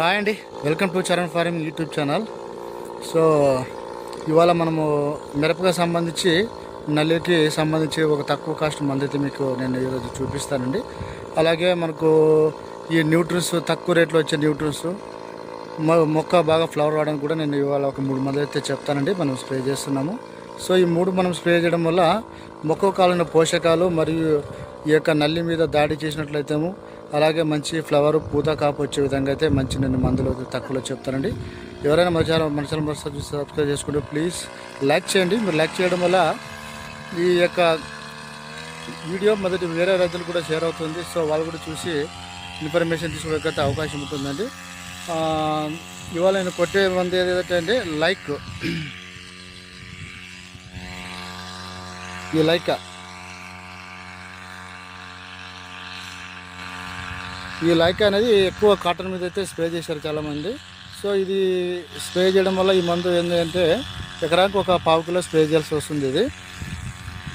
Hi అండి. Welcome to Charan farming YouTube channel. So ఇవాళ మనము మిరపగా సంబంధించి నల్లికి సంబంధించి ఒక తక్కువ కాస్ట్ మంది అయితే మీకు నేను ఈరోజు చూపిస్తానండి. అలాగే మనకు ఈ న్యూట్రిన్స్ తక్కువ రేట్లో వచ్చే న్యూట్రిన్స్ మొక్క బాగా ఫ్లవర్ రావడానికి కూడా నేను ఇవాళ ఒక మూడు మంది అయితే చెప్తానండి. మనం స్ప్రే చేస్తున్నాము. సో ఈ మూడు మనం స్ప్రే చేయడం వల్ల మొక్కకు కావాలన్న పోషకాలు మరియు ఈ యొక్క నల్లి మీద దాడి చేసినట్లయితేమో అలాగే మంచి ఫ్లవర్ పూత కాపు వచ్చే విధంగా అయితే మంచి నేను మందులు తక్కువలో చెప్తానండి ఎవరైనా మన ఛానల్ మన ఛానల్ సబ్స్క్రైబ్ చేసుకుంటే ప్లీజ్ లైక్ చేయండి. మీరు లైక్ చేయడం వల్ల ఈ యొక్క వీడియో మొదటి వేరే రైతులు కూడా షేర్ అవుతుంది. సో వాళ్ళు కూడా చూసి ఇన్ఫర్మేషన్ తీసుకోవడానికి అవకాశం ఉంటుందండి. ఇవాళ నేను కొట్టే మంది ఏదైతే లైక్. ఈ లైక్ ఈ లైక్ అనేది ఎక్కువ కాటన్ మీద అయితే స్ప్రే చేశారు చాలామంది. సో ఇది స్ప్రే చేయడం వల్ల ఈ మందు ఏంటంటే ఎకరానికి ఒక పావు కిలో స్ప్రే చేయాల్సి వస్తుంది ఇది.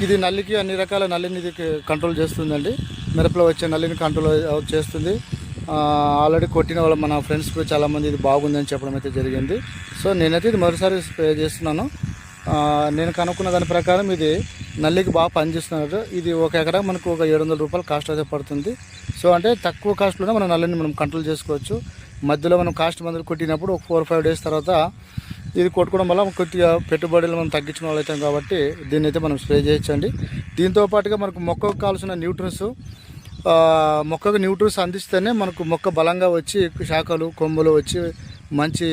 ఇది నల్లికి అన్ని రకాల నల్లిని ఇది కంట్రోల్ చేస్తుందండి. మిరపలో వచ్చే నల్లిని కంట్రోల్ చేస్తుంది. ఆల్రెడీ కొట్టిన వాళ్ళ మన ఫ్రెండ్స్ కూడా చాలామంది ఇది బాగుందని చెప్పడం అయితే జరిగింది. సో నేనైతే ఇది మరోసారి స్ప్రే చేస్తున్నాను. నేను కనుక్కున్న దాని ప్రకారం ఇది నల్లికి బాగా పనిచేస్తున్నారు. ఇది ఒక ఎకరా మనకు ఒక ఏడు వందల రూపాయలు కాస్ట్ అయితే పడుతుంది. సో అంటే తక్కువ కాస్ట్లోనే మనం నల్లిని మనం కంట్రోల్ చేసుకోవచ్చు. మధ్యలో మనం కాస్ట్ మందులు కొట్టినప్పుడు ఒక ఫోర్ ఫైవ్ డేస్ తర్వాత ఇది కొట్టుకోవడం వల్ల కొద్దిగా పెట్టుబడులు మనం తగ్గించిన వాళ్ళు అవుతాం కాబట్టి దీన్ని అయితే మనం స్ప్రే చేయొచ్చండి. దీంతో పాటుగా మనకు మొక్కకు కావాల్సిన న్యూట్రన్స్ మొక్కకు న్యూట్రన్స్ అందిస్తేనే మనకు మొక్క బలంగా వచ్చి శాఖలు కొమ్ములు వచ్చి మంచి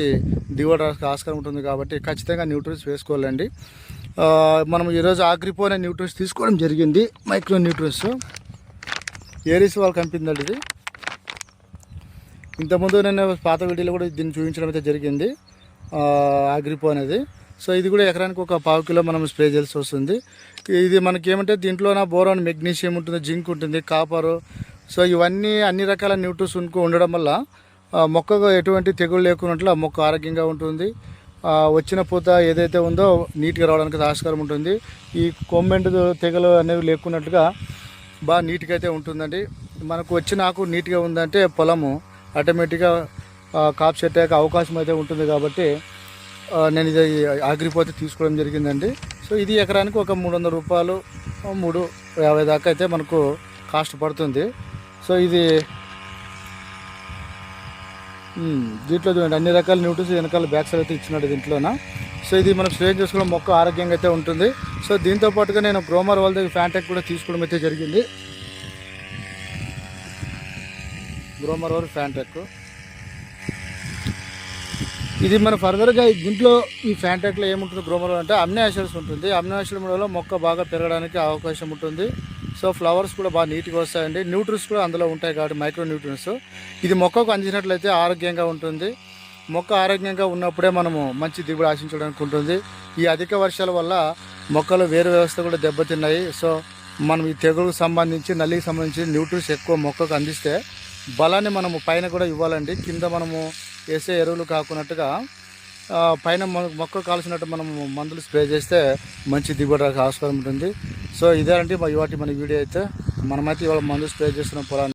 దిగుబడి ఆస్కారం ఉంటుంది కాబట్టి ఖచ్చితంగా న్యూట్రన్స్ వేసుకోవాలండి. మనం ఈరోజు ఆగ్రిపో అనే న్యూట్రన్స్ తీసుకోవడం జరిగింది. Micro nutrients. ఏరీస్ వాళ్ళు కంపిందండి ఇది. ఇంతకుముందు నేను పాత వీడియోలో కూడా దీన్ని చూపించడం అయితే జరిగింది. ఆగ్రిపో అనేది. సో ఇది కూడా ఎకరానికి ఒక పావు కిలో మనం స్ప్రే చేయాల్సి వస్తుంది. ఇది మనకి ఏమంటే దీంట్లోన బోరాన్ మెగ్నీషియం ఉంటుంది జింక్ ఉంటుంది కాపరు. సో ఇవన్నీ అన్ని రకాల న్యూట్రిస్ ఉండడం వల్ల మొక్కకు ఎటువంటి తెగులు లేకున్నట్లు ఆ మొక్క ఆరోగ్యంగా ఉంటుంది. వచ్చిన పూత ఏదైతే ఉందో నీట్గా రావడానికి ఆస్కారం ఉంటుంది. ఈ కొమ్మెండు తెగలు అనేవి లేకున్నట్టుగా బాగా నీట్గా అయితే ఉంటుందండి. మనకు వచ్చిన ఆకు నీట్గా ఉందంటే పొలము ఆటోమేటిక్గా కాపు సెట్ అయ్యే అవకాశం అయితే ఉంటుంది కాబట్టి నేను ఇది ఆగిరిపోతే తీసుకోవడం జరిగిందండి. సో ఇది ఎకరానికి ఒక మూడు వందల రూపాయలు మూడు యాభై దాకా అయితే మనకు కాస్ట్ పడుతుంది. సో ఇది దీంట్లో చూడండి అన్ని రకాల న్యూట్రిస్ వెనకాల బ్యాక్ సైడ్ అయితే ఇచ్చినాడు దీంట్లోన. సో ఇది మనం స్ప్రే చేసుకోవడం మొక్క ఆరోగ్యంగా అయితే ఉంటుంది. సో దీంతో పాటుగా నేను గ్రోమర్ వాళ్ళ దగ్గర ఫ్యాంటెక్ కూడా తీసుకోవడం అయితే జరిగింది. గ్రోమర్ వారు ఫ్యాంటెక్ ఇది మన ఫర్దర్గా దీంట్లో ఈ ఫ్యాంటెక్లో ఏముంటుంది గ్రోమర్ అంటే అమ్నే ఉంటుంది. అమ్నే యాసిడ్ వల్ల మొక్క బాగా పెరగడానికి అవకాశం ఉంటుంది. సో ఫ్లవర్స్ కూడా బాగా నీట్గా వస్తాయండి. న్యూట్రిన్స్ కూడా అందులో ఉంటాయి కాబట్టి మైక్రో న్యూట్రిన్స్ ఇది మొక్కకు అందించినట్లయితే ఆరోగ్యంగా ఉంటుంది. మొక్క ఆరోగ్యంగా ఉన్నప్పుడే మనము మంచి దిగుబడి ఆశించడానికి ఉంటుంది. ఈ అధిక వర్షాల వల్ల మొక్కలు వేరు వ్యవస్థ కూడా దెబ్బతిన్నాయి. సో మనం ఈ తెగులకు సంబంధించి నల్లికి సంబంధించి న్యూట్రిన్స్ ఎక్కువ మొక్కకు అందిస్తే బలాన్ని మనము పైన కూడా ఇవ్వాలండి. కింద మనము వేసే ఎరువులు కాకున్నట్టుగా పైన మొక్కలు మొక్క మనం మందులు స్ప్రే చేస్తే మంచి దిగుబడి ఆస్కారం ఉంటుంది. సో ఇదే అంటే ఇవాటి మన వీడియో అయితే. మనమైతే ఇవాళ మందులు స్ప్రే చేస్తున్న పొలాన్ని